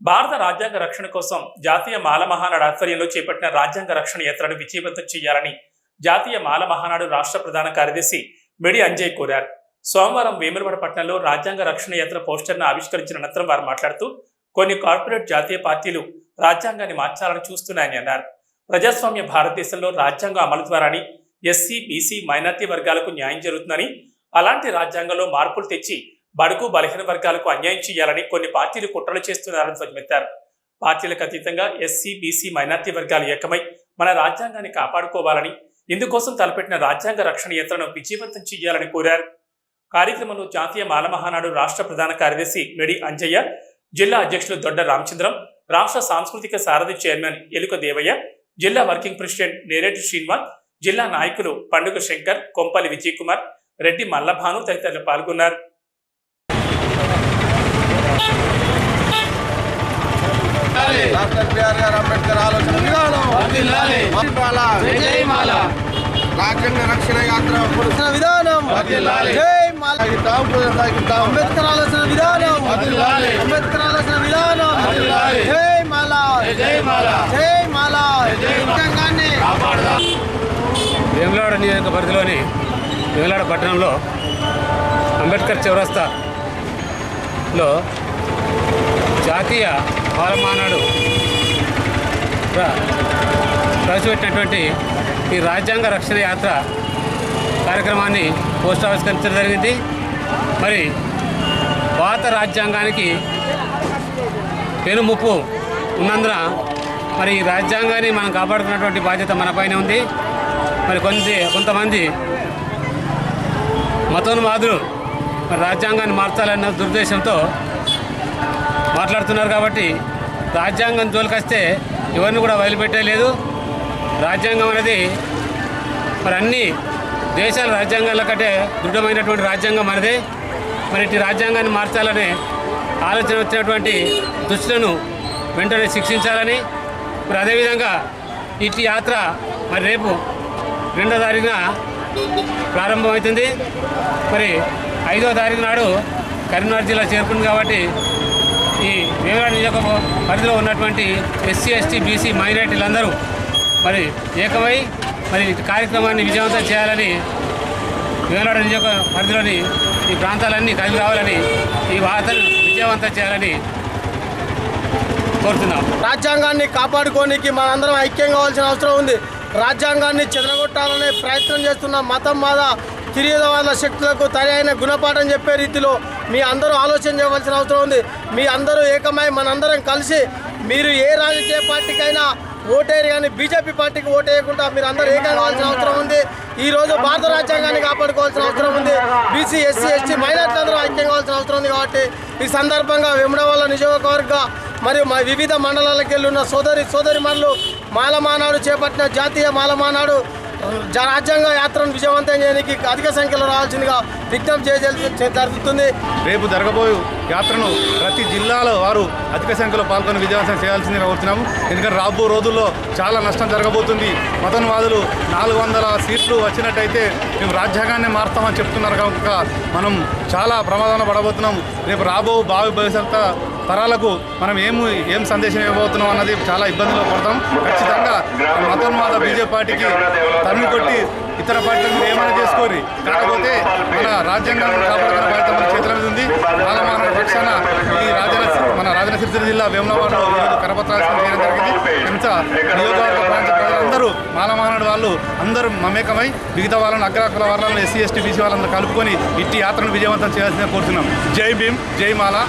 భారత రాజ్యాంగ రక్షణ కోసం జాతీయ మాల మహానాడు ఆధ్వర్యంలో చేపట్టిన రాజ్యాంగ రక్షణ యాత్రను విజయవంతం చేయాలని జాతీయ మాల మహానాడు రాష్ట్ర ప్రధాన కార్యదర్శి మెడి అంజయ్ కోరారు. సోమవారం వేములవాడ పట్టణంలో రాజ్యాంగ రక్షణ యాత్ర పోస్టర్ను ఆవిష్కరించిన అనంతరం వారు మాట్లాడుతూ కొన్ని కార్పొరేట్ జాతీయ పార్టీలు రాజ్యాంగాన్ని మార్చాలని చూస్తున్నాయని అన్నారు. ప్రజాస్వామ్య భారతదేశంలో రాజ్యాంగం అమలు ద్వారానే ఎస్సీ బీసీ మైనార్టీ వర్గాలకు న్యాయం జరుగుతుందని అలాంటి రాజ్యాంగంలో మార్పులు తెచ్చి బడుగు బలహీన వర్గాలకు అన్యాయం చేయాలని కొన్ని పార్టీలు కుట్రలు చేస్తున్నారని ధ్వజమెత్తారు. పార్టీలకు అతీతంగా ఎస్సీ బీసీ మైనార్టీ వర్గాలు ఏకమై మన రాజ్యాంగాన్ని కాపాడుకోవాలని ఇందుకోసం తలపెట్టిన రాజ్యాంగ రక్షణ యంత్రను విజయవంతం చేయాలని కోరారు. కార్యక్రమంలో జాతీయ మాలమహానాడు రాష్ట్ర ప్రధాన కార్యదర్శి మెడి అంజయ్య జిల్లా అధ్యక్షులు దొడ్డ రామచంద్రం రాష్ట్ర సాంస్కృతిక సారథి చైర్మన్ ఎలుక దేవయ్య జిల్లా వర్కింగ్ ప్రెసిడెంట్ నేరేటి శ్రీనివాస్ జిల్లా నాయకులు పండుగ శంకర్ కొంపల్లి విజయ్ కుమార్ రెడ్డి మల్లభాను తదితరులు పాల్గొన్నారు. డాక్టర్ బిఆర్ గారు అంబేద్కర్ ఆలోచన విధానం. రాజ్యాంగ రక్షణ యాత్ర విధానం. జై మాల. అంబేద్కర్ ఆలోచన విధానం. అంబేద్కర్ ఆలోచన విధానం. జై మాల జై మాల రాజ్యాంగాన్ని వేములవాడ నియోజక పరిధిలోని వేములవాడ పట్టణంలో అంబేద్కర్ చౌరస్తాలో జాతీయ బాలమానాడు ప్రవేశపెట్టినటువంటి ఈ రాజ్యాంగ రక్షణ యాత్ర కార్యక్రమాన్ని పోస్ట్ ఆవిష్కరించడం జరిగింది. మరి భారత రాజ్యాంగానికి పెనుముప్పు ఉన్నందున మరి ఈ రాజ్యాంగాన్ని మనం కాపాడుకున్నటువంటి బాధ్యత మనపైనే ఉంది. మరి కొంత కొంతమంది మతోన్మాదులు మరి రాజ్యాంగాన్ని మార్చాలన్న దురుద్దేశంతో మాట్లాడుతున్నారు కాబట్టి రాజ్యాంగం జోలికొస్తే ఎవరిని కూడా వదిలిపెట్టలేదు రాజ్యాంగం అనేది మరి అన్ని దేశాల రాజ్యాంగాల కంటే దృఢమైనటువంటి రాజ్యాంగం అనేది మరి ఇటు రాజ్యాంగాన్ని మార్చాలనే ఆలోచన వచ్చినటువంటి దుష్టులను వెంటనే శిక్షించాలని మరి అదేవిధంగా ఇటు యాత్ర మరి రేపు రెండో తారీఖున ప్రారంభమవుతుంది. మరి ఐదో తారీఖు నాడు కరీంనగర్ జిల్లా చేరుకుంది కాబట్టి ఈ వేమరాడ నియోజక పరిధిలో ఉన్నటువంటి ఎస్సీ ఎస్టీ బీసీ మైనార్టీలందరూ మరి ఏకమై మరి కార్యక్రమాన్ని విజయవంతం చేయాలని వేమరాడ నియోజక పరిధిలోని ఈ ప్రాంతాలన్నీ కలిగి రావాలని ఈ వార్తలు విజయవంతం చేయాలని కోరుతున్నాం. రాజ్యాంగాన్ని కాపాడుకోనికి మనందరం ఐక్యం కావాల్సిన అవసరం ఉంది. రాజ్యాంగాన్ని చెదరగొట్టాలనే ప్రయత్నం చేస్తున్న మతం మాద తిరిగివాద శక్తులకు తరైన గుణపాఠం చెప్పే రీతిలో మీ అందరూ ఆలోచన చేయవలసిన అవసరం ఉంది. మీ అందరూ ఏకమై మనందరం కలిసి మీరు ఏ రాజకీయ పార్టీకైనా ఓటేరు కానీ బీజేపీ పార్టీకి ఓటేయకుండా మీరు అందరూ ఏకం కావాల్సిన అవసరం ఉంది. ఈ రోజు భారత రాజ్యాంగాన్ని కాపాడుకోవాల్సిన అవసరం ఉంది. బీసీ ఎస్సీ ఎస్టీ మైనార్టీలు అందరూ ఐక్యం కావాల్సిన అవసరం ఉంది కాబట్టి ఈ సందర్భంగా వెముడవల్ల నియోజకవర్గ మరియు మా వివిధ మండలాలకు వెళ్ళిన సోదరి సోదరి మనులు మాలమానాడు చేపట్టిన జాతీయ మాలమానాడు రాజ్యాంగ యాత్రను విజయవంతం చేయడానికి అధిక సంఖ్యలో రావాల్సిందిగా విజ్ఞప్తి చేయ జరుగుతుంది రేపు జరగబోయే యాత్రను ప్రతి జిల్లాలో వారు అధిక సంఖ్యలో పాల్గొని విజయవంతం చేయాల్సిందిగా కోరుతున్నాము ఎందుకంటే రాబో రోజుల్లో చాలా నష్టం జరగబోతుంది. మతన్వాదులు నాలుగు వందల సీట్లు వచ్చినట్టయితే మేము రాజ్యాంగాన్ని మారుతామని చెప్తున్నారు కనుక మనం చాలా ప్రమాదంలో పడబోతున్నాం. రేపు రాబో భావి భవిష్యత్తు తరాలకు మనం ఏం ఏం సందేశం ఇవ్వబోతున్నాం అన్నది చాలా ఇబ్బందిలో పడతాం. ఖచ్చితంగా మతోన్మాద బీజేపీ పార్టీకి తరిమి కొట్టి ఇతర పార్టీలను ఏమైనా చేసుకోరు. కాకపోతే మన రాజ్యాంగాన్ని కాపాడుతున్న బాధ్యత మన చేతుల మీద ఉంది. మాలమానవ పక్షాన ఈ రాజన మన రాజన సిరిసిల్ల జిల్లా వేములవాడలో ఈరోజు కరపత్రాలు చేయడం జరిగింది. ఎంత నియోజకవర్గ ప్రాంత ప్రజలందరూ మాలమానాడు వాళ్ళు అందరూ మమేకమై మిగతా వాళ్ళని అగ్రకుల వాళ్ళని ఎస్సీ ఎస్టీ బీసీ వాళ్ళందరూ కలుపుకొని ఇట్టి యాత్రను విజయవంతం చేయాల్సిందే కోరుతున్నాం. జై భీమ్ జై మాల.